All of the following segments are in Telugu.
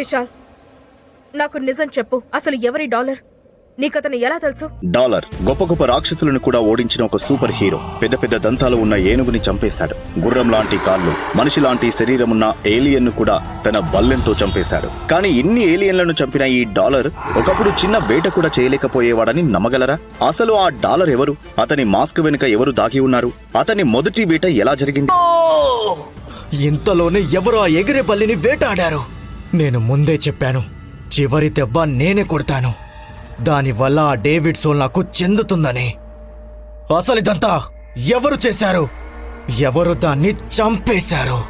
విశాల్ నాకు నిజం చెప్పు. అసలు ఎవరి డాలర్? నీకతను ఎలా తెలుసు? డాలర్ గొప్ప గొప్ప రాక్షసులను కూడా ఓడించిన ఒక సూపర్ హీరో. పెద్ద పెద్ద దంతాలు ఉన్న ఏనుగుని చంపేశాడు. గుర్రం లాంటి కాళ్ళు మనిషి లాంటి శరీరం ఉన్న ఏలియన్ను కూడా తన బల్లెంతో చంపేశాడు. కానీ ఇన్ని ఏలియన్లను చంపిన ఈ డాలర్ ఒకప్పుడు చిన్న వేట కూడా చేయలేకపోయేవాడని నమ్మగలరా? అసలు ఆ డాలర్ ఎవరు? అతని మాస్క్ వెనుక ఎవరు దాగి ఉన్నారు? అతని మొదటి వేట ఎలా జరిగింది? ఇంతలోనే ఎవరో ఆ ఎగిరే బల్లిని వేటాడారు? నేను ముందే చెప్పాను. చివరి దెబ్బ నేనే కొడతాను. దానివల్ల ఆ డేవిడ్ సోల్ నాకు చెందుతుందని. అసలు ఇదంతా ఎవరు చేశారు? ఎవరు దాన్ని చంపేశారు?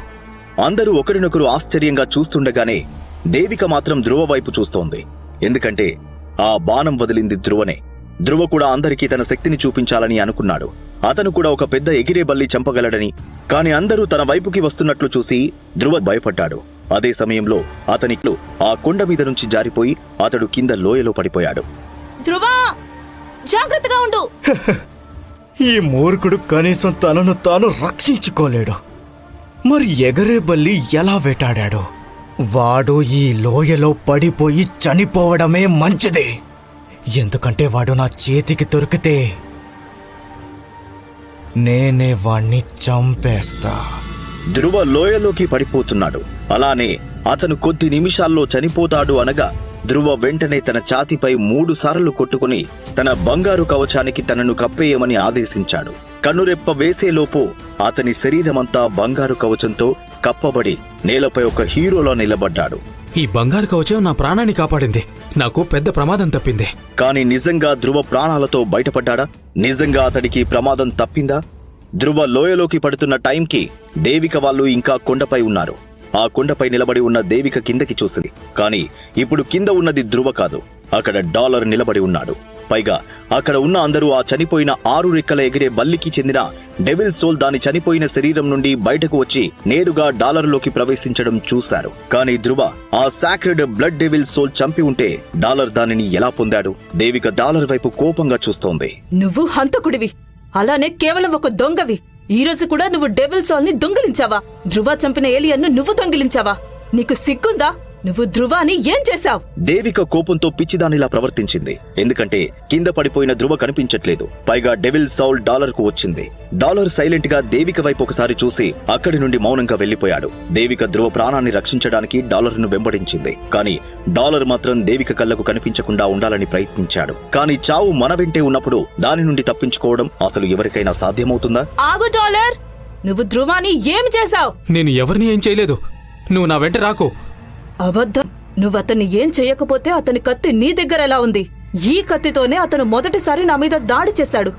అందరూ ఒకరినొకరు ఆశ్చర్యంగా చూస్తుండగానే దేవిక మాత్రం ధ్రువ వైపు చూస్తోంది. ఎందుకంటే ఆ బాణం వదిలింది ధ్రువనే. ధ్రువ కూడా అందరికీ తన శక్తిని చూపించాలని అనుకున్నాడు. అతను కూడా ఒక పెద్ద ఎగిరే బల్లి చంపగలడని కాని అందరూ తన వైపుకి వస్తున్నట్లు చూసి ధ్రువ భయపడ్డాడు. అదే సమయంలో అతనికి ఆ కొండ మీద నుంచి జారిపోయి అతడు కింద లోయలో పడిపోయాడు. ధ్రువా జాగ్రత్తగా ఉండు. ఈ మూర్ఖుడు కనీసం తనను తాను రక్షించుకోలేడు. మరి ఎగరే బల్లి ఎలా వేటాడాడు? వాడు ఈ లోయలో పడిపోయి చనిపోవడమే మంచిది. ఎందుకంటే వాడు నా చేతికి దొరికితే నేనే వాణ్ణి చంపేస్తా. ధ్రువ లోయలోకి పడిపోతున్నాడు. అలానే అతను కొద్ది నిమిషాల్లో చనిపోతాడు అనగా ధ్రువ వెంటనే తన ఛాతిపై మూడు సార్లు కొట్టుకుని తన బంగారు కవచానికి తనను కప్పేయమని ఆదేశించాడు. కన్నురెప్ప వేసేలోపు అతని శరీరమంతా బంగారు కవచంతో కప్పబడి నేలపై ఒక హీరోలా నిలబడ్డాడు. ఈ బంగారు కవచం నా ప్రాణాన్ని కాపాడింది. నాకు పెద్ద ప్రమాదం తప్పింది. కాని నిజంగా ధ్రువ ప్రాణాలతో బయటపడ్డాడా? నిజంగా అతడికి ప్రమాదం తప్పిందా? ధ్రువ లోయలోకి పడుతున్న టైంకి దేవిక వాళ్ళు ఇంకా కొండపై ఉన్నారు. ఆ కొండపై నిలబడి ఉన్న దేవిక కిందకి చూసింది. కాని ఇప్పుడు కింద ఉన్నది ధ్రువ కాదు. అక్కడ డాలర్ నిలబడి ఉన్నాడు. పైగా అక్కడ ఉన్న అందరూ ఆ చనిపోయిన ఆరు రెక్కల ఎగిరే బల్లికి చెందిన డెవిల్ సోల్ దాని చనిపోయిన శరీరం నుండి బయటకు వచ్చి నేరుగా డాలర్లోకి ప్రవేశించడం చూశారు. కానీ ధ్రువ ఆ సాక్రెడ్ బ్లడ్ డెవిల్ సోల్ చంపి ఉంటే డాలర్ దానిని ఎలా పొందాడు? దేవిక డాలర్ వైపు కోపంగా చూస్తోంది. నువ్వు హంతకుడివి. అలానే కేవలం ఒక దొంగవి. ఈ రోజు కూడా నువ్వు డెవిల్ సాల్ని దొంగిలించావా? ధృవ చంపిన ఏలియన్ను నువ్వు దొంగిలించావా? నీకు సిగ్గుందా? నువ్వు ధృవాని ఏం చేశావు? దేవిక కోపంతో పిచ్చిదానిలా ప్రవర్తించింది. ఎందుకంటే కింద పడిపోయిన ధ్రువ కనిపించట్లేదు. పైగా డెవిల్ సౌల్ డాలర్కు వచ్చింది. డాలర్ సైలెంట్గా దేవిక వైపు ఒకసారి చూసి అక్కడి నుండి మౌనంగా వెళ్ళిపోయాడు దేవిక ధ్రువ ప్రాణాన్ని రక్షించడానికి డాలర్ను వెంబడించింది. కానీ డాలర్ మాత్రం దేవిక కళ్ళకు కనిపించకుండా ఉండాలని ప్రయత్నించాడు. కానీ చావు మన వెంటే ఉన్నప్పుడు దాని నుండి తప్పించుకోవడం అసలు ఎవరికైనా సాధ్యమవుతుందా? ఆగు డాలర్! నువ్వు ధృవాని ఏం చేశావు? నేను ఎవరిని ఏం చేయలేదు. నువ్వు నా వెంట రాకు. అబద్ధం. నువ్వు అతన్ని ఏం చేయకపోతే అతని కత్తి నీ దగ్గర ఎలా ఉంది? ఈ కత్తితోనే అతను మొదటిసారి నా మీద దాడి చేశాడు.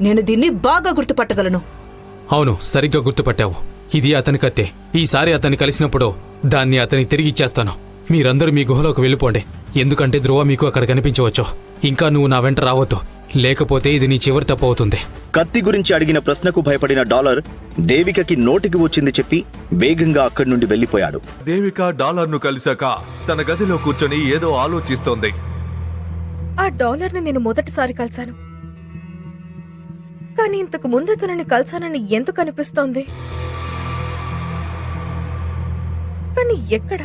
నేను దీన్ని బాగా గుర్తుపట్టగలను. అవును సరిగ్గా గుర్తుపట్టావు. ఇది అతని కత్తే. ఈసారి అతన్ని కలిసినప్పుడు దాన్ని అతని తిరిగి ఇచ్చేస్తాను. మీరందరూ మీ గుహలోకి వెళ్ళిపోండి. ఎందుకంటే ధ్రువ మీకు అక్కడ కనిపించవచ్చు. ఇంకా నువ్వు నా వెంట రావద్దు. లేకపోతే ఇది నీ చివరి తప్పు అవుతుంది. కత్తి గురించి అడిగిన ప్రశ్నకు భయపడిన డాలర్ దేవికకి నోటికి వచ్చింది చెప్పి వేగంగా అక్కడి నుండి వెళ్ళిపోయాడు దేవిక డాలర్ను కలిశాక తన గదిలో కూర్చొని ఏదో ఆలోచిస్తోంది. ఆ డాలర్ని నేను మొదటిసారి కలిశాను. కానీ ఇంతకు ముందు తనని కలిశానని ఎందుకు అనిపిస్తోంది? కానీ ఎక్కడ?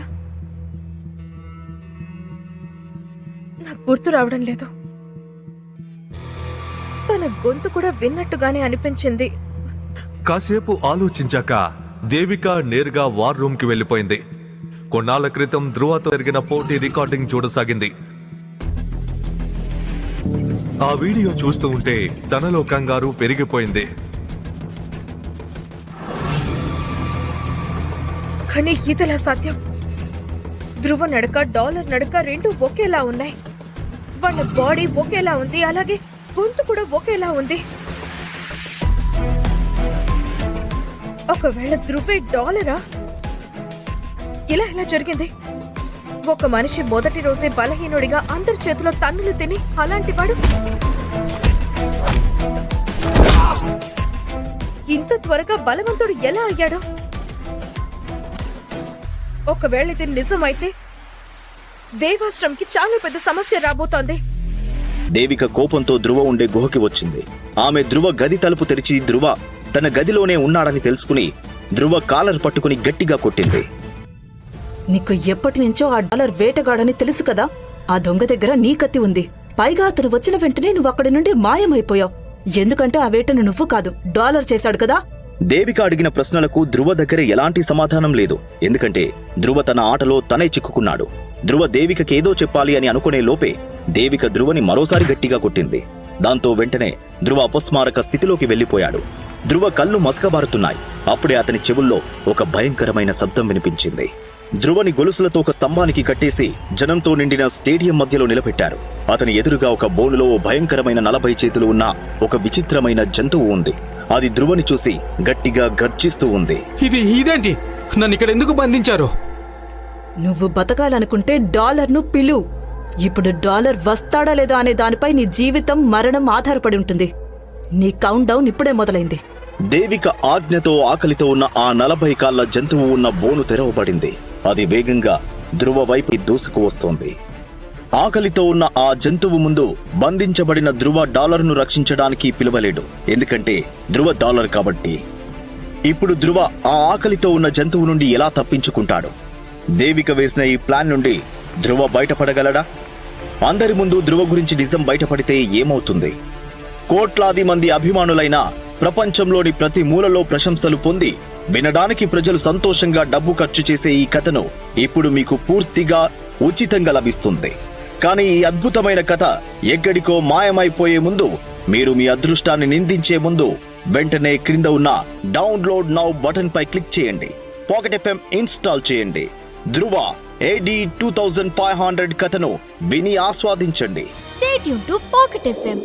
నాకు గుర్తు రావడం లేదు. తన గొంతు కూడా విన్నట్టుగానే అనిపించింది. కాసేపు ఆలోచించాక దేవిక నేరుగా వార్ రూమ్కి వెళ్ళిపోయింది కొన్నాళ్ళ క్రితం ధృవతో జరిగిన పోటీ రికార్డింగ్ చూడసాగింది. ఆ వీడియో చూస్తూ ఉంటే తనలో కంగారు పెరిగిపోయింది. కానీ ఇదెలా సాధ్యం? ధ్రువ నడక డాలర్ నడక రెండు ఒకేలా ఉన్నాయి. వాళ్ళ బాడీ ఒకేలా ఉంది. అలాగే గొంతు కూడా ఒకేలా ఉంది. ఒకవేళ ధృవే డాలరా? ఇలా ఎలా జరిగింది? ఒక మనిషి మొదటి రోజే బలహీనుడిగా అందరి చేతిలో తన్నులు తిని అలాంటి వాడు ఇంత త్వరగా బలవంతుడు ఎలా అయ్యాడు? ఒకవేళ ఇది నిజమైతే దేవాశ్రంకి చాలా పెద్ద సమస్య రాబోతోంది. దేవిక కోపంతో ధ్రువ ఉండే గుహకి వచ్చింది. ఆమె ధ్రువ గది తలుపు తెరిచి ధ్రువ తన గదిలోనే ఉన్నాడని తెలుసుకుని ధ్రువ కాలర్ పట్టుకుని గట్టిగా కొట్టింది. నీకు ఎప్పటి నుంచో ఆ డాలర్ వేటగాడని తెలుసు కదా? ఆ దొంగ దగ్గర నీ కత్తి ఉంది. పైగా అతను వచ్చిన వెంటనే నువ్వు అక్కడి నుండి మాయమైపోయావు. ఎందుకంటే ఆ వేటను నువ్వు కాదు డాలర్ చేశాడు కదా? దేవిక అడిగిన ప్రశ్నలకు ధ్రువ దగ్గర ఎలాంటి సమాధానం లేదు. ఎందుకంటే ధ్రువ తన ఆటలో తనే చిక్కుకున్నాడు. ధ్రువ దేవికకి ఏదో చెప్పాలి అని అనుకునే లోపే దేవిక ధ్రువని మరోసారి గట్టిగా కొట్టింది. దాంతో వెంటనే ధ్రువ అపస్మారక స్థితిలోకి వెళ్ళిపోయాడు ధ్రువ కళ్ళు మసకబారుతున్నాయి. అప్పుడే అతని చెవుల్లో ఒక భయంకరమైన శబ్దం వినిపించింది. ధ్రువని గొలుసులతో ఒక స్తంభానికి కట్టేసి జనంతో నిండిన స్టేడియం మధ్యలో నిలబెట్టారు. అతని ఎదురుగా ఒక బోనులో భయంకరమైన నలభై చేతులు ఉన్న ఒక విచిత్రమైన జంతువు ఉంది. అది ధ్రువని చూసి గట్టిగా గర్జిస్తూ ఉంది. ఇది ఇదేంటి? నన్ను ఇక్కడ ఎందుకు బంధించారు? నువ్వు బతకాలనుకుంటే డాలర్ను పిలు. ఇప్పుడు డాలర్ వస్తాడా లేదా అనే దానిపై నీ జీవితం మరణం ఆధారపడి ఉంటుంది. నీ కౌంట్ డౌన్ ఇప్పుడే మొదలైంది. దేవిక ఆజ్ఞతో ఆకలితో ఉన్న ఆ నలభై కాళ్ళ జంతువు ఉన్న బోను తెరవబడింది. అది వేగంగా ధ్రువ వైపు దూసుకు వస్తోంది. ఆకలితో ఉన్న ఆ జంతువు ముందు బంధించబడిన ధ్రువ డాలర్ను రక్షించడానికి పిలవలేడు. ఎందుకంటే ధ్రువ డాలర్ కాబట్టి. ఇప్పుడు ధ్రువ ఆ ఆకలితో ఉన్న జంతువు నుండి ఎలా తప్పించుకుంటాడు? దేవిక వేసిన ఈ ప్లాన్ నుండి ధ్రువ బయటపడగలడా? అందరి ముందు ధ్రువ గురించి నిజం బయటపడితే ఏమవుతుంది? కోట్లాది మంది అభిమానులైన ప్రపంచంలోని ప్రతి మూలలో ప్రశంసలు పొంది వినడానికి ప్రజలు సంతోషంగా డబ్బు ఖర్చు చేసే ఈ కథను ఇప్పుడు మీకు పూర్తిగా ఉచితంగా లభిస్తుంది. కానీ ఈ అద్భుతమైన కథ ఎక్కడికో మాయమైపోయే ముందు మీరు మీ అదృష్టాన్ని నిందించే ముందు వెంటనే క్రింద ఉన్న డౌన్లోడ్ నౌ బటన్ పై క్లిక్ చేయండి. పాకెట్ ఎఫ్ఎం ఇన్స్టాల్ చేయండి. Dhruva AD two thousand five hundred కథను విని ఆస్వాదించండి. Stay tuned to pocket FM